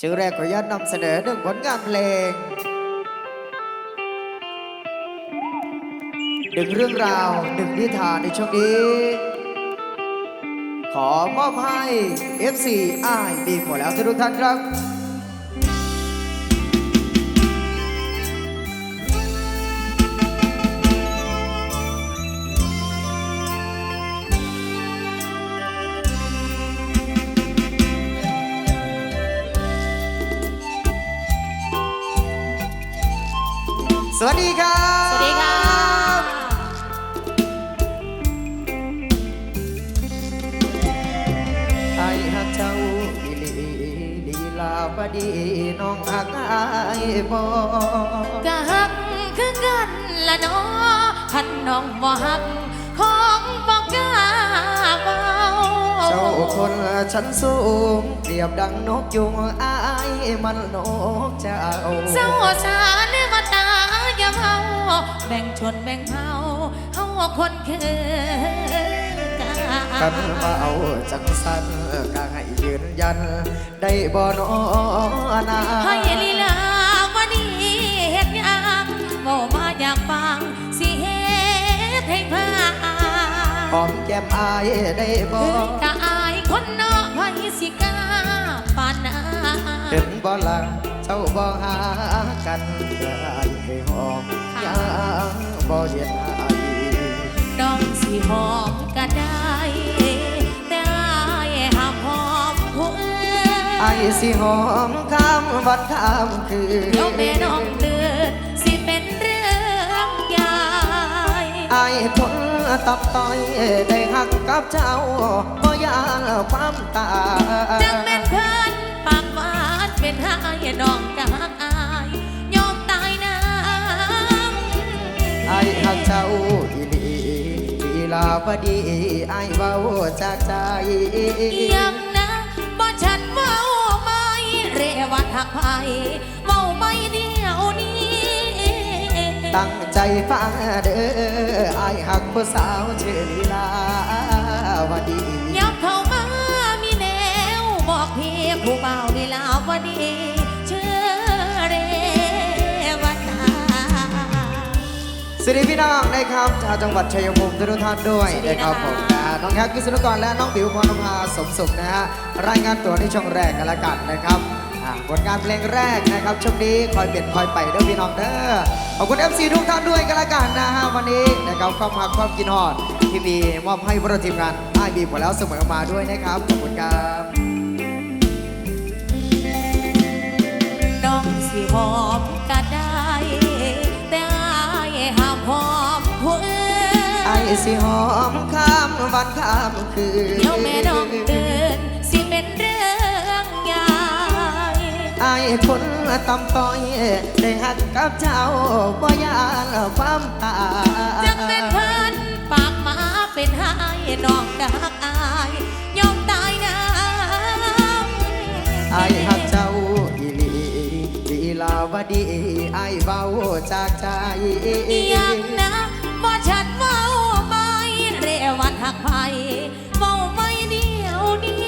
ชื่อแรกขออนุญาตนำเสนอหนึ่งผลงานเพลงหนึ่งเรื่องราวหนึ่งนิทานในช่วงนี้ ขอมอบให้ FC อ้ายดีหมดแล้วทุกท่านครับ สวัสดีครับ สวัสดีค่ะไอ้ฮักเจ้าอีหลีลีลาบดีน้องฮักไอ้บอกะฮักคือกันละเนาะคันน้องบ่ฮักของบ่กล้าเบาเจ้าคนชั้นสูงเปรียบดังนกยุงไอ้มันนกเจ้าเศร้าสาเแบ่งชนแบ่งเผ่าเฮาคนคือกันกันมาเอาจังสันกให้ยืนยัน ได้บ่นอนาให้ลีลาวดีเฮ็ดหยังเว้ามาอยากฟังสิเฮ็ดให้พาหอมแก้มอายได้บ่กะอายคนเนาะไผสิกล้าปานนั้น เห็นบ่ละเจ้าบ่หากันได้ให้หอม ยังบ่เห็นอายดองสิหอมก็ได้ แต่อายห้ามหอมผู้อื่นไอ้สิหอมข้ามวันข้ามคืนเดี๋ยวแม่น้องเตือนสิเป็นเรื่องใหญ่ไอ้คนตับต้อยได้หักกับเจ้าบ่อยากความตาจังแม่นเพิ่นปากหวานเป็นหายน้องกะหัก บดีไอ้เว้าจากใจยังนะบ่ฉันเมาไม่เรวัดหักไผเมาไม่เดียวนี้ ตั้งใจฟังเด้อไอ้หักผู้สาวชื่อลีลาวดียับเข้ามามีแนวบอกพี่ผู้เบาดีลาวดี สวัสดีพี่น้องนะครับชาวจังหวัดชัยภูมิทุกท่านด้วยนะครับผมนะน้องแฮกกิษณกรและน้องปิวพรณภาสมสุขนะฮะรายงานตัวในช่องแรกกันละกันนะครับอ่าผลงานเพลงแรกนะครับช่วงนี้คอยเปลี่ยนคอยไปเด้อพี่น้องเด้อขอบคุณ FC ทุกท่านด้วยกันละกันนะฮะวันนี้นะครับความหักความกินฮอดที่มีมอบให้บริทีมงานไอบีหมดแล้วเสมอมาด้วยนะครับขอบคุณครับน้องสิหอ มผู้อื่นไอสิหอมข้ามวันข้ามคืนเดี๋ยวแม่น้องเดินสิเป็นเรื่องใหญ่ไอ้คนตำต้อยได้หักกับเจ้าบ่ยานความตาจังเป็นเพิ่นปากหมาเป็นหายน้องดักอายยอมตายน้ำไอ้หักเจ้าอีหลีลีลาวดีไอ้เบาจากใจยังนะบ่ ฉันเว้าไม่เรวัดหักไผเว้าไม่เดียวนี้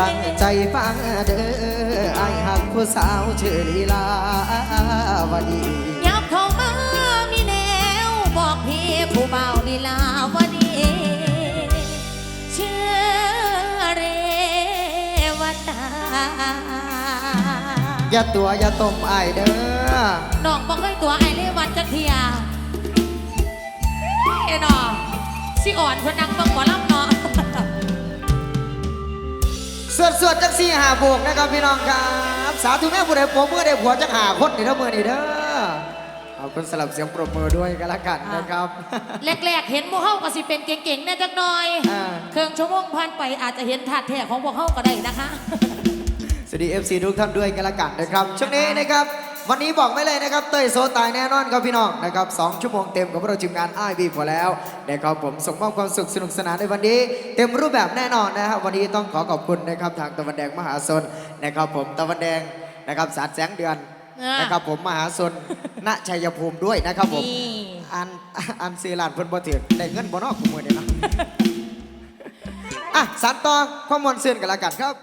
ตั้งใจฟังเด้อไอ้หักผู้สาวชื่อลีลาวดียับเข้ามามีแนวบอกพี่ผู้เบาดีลาวดีเชื่อเรวัตาอย่าตัวอย่าต้มไอ้เด้อน้องบอกให้ตัวไอเรวัตจักเทีย เอ้ยน้องสิอ่อนเพนนังเบิ่งหมอลำเนาะสวดสวดจักสี่หาบวกนะครับพี่น้องครับ สาธุแม่ผู้ใดผัวมือใดผัวจักหาคนนี่เด้อมือนี่เด้อเอาคนสลับเสียงปรบมือด้วยกันละกันนะครับแรกๆเห็นพวกเฮาก็สิเป็นเก่งๆแน่จักหน่อยอ่าเครื่องชั่วโมงผ่านไปอาจจะเห็นถาดแท้ของพวกเฮาก็ได้นะคะสวัสดี FC ทุกท่านด้วยกันละกันนะครับช่วงนี้นะครับ วันนี้บอกไว้เลยนะครับเต้ยโซตายแน่นอนครับพี่น้องนะครับสองชั่วโมงเต็มกับพวกเราทีมงานไอบีพอแล้วนะครับผมส่งมอบความสุขสนุกสนานในวันนี้ เต็มรูปแบบแน่นอนนะครับวันนี้ต้องขอขอบคุณนะครับทางตะวันแดงมหาชนนะครับผมตะวันแดงนะครับสาดแสงเดือนอ่านนะครับผมมหาชนณชัยภูมิด้วยนะครับผมนี่อันอันซีลานเพิ่นบ่ถือได้เงินบ่นอกกูมือเด้เนาะอะสานต่อข้อมูลเสื่อนกันละกันครับ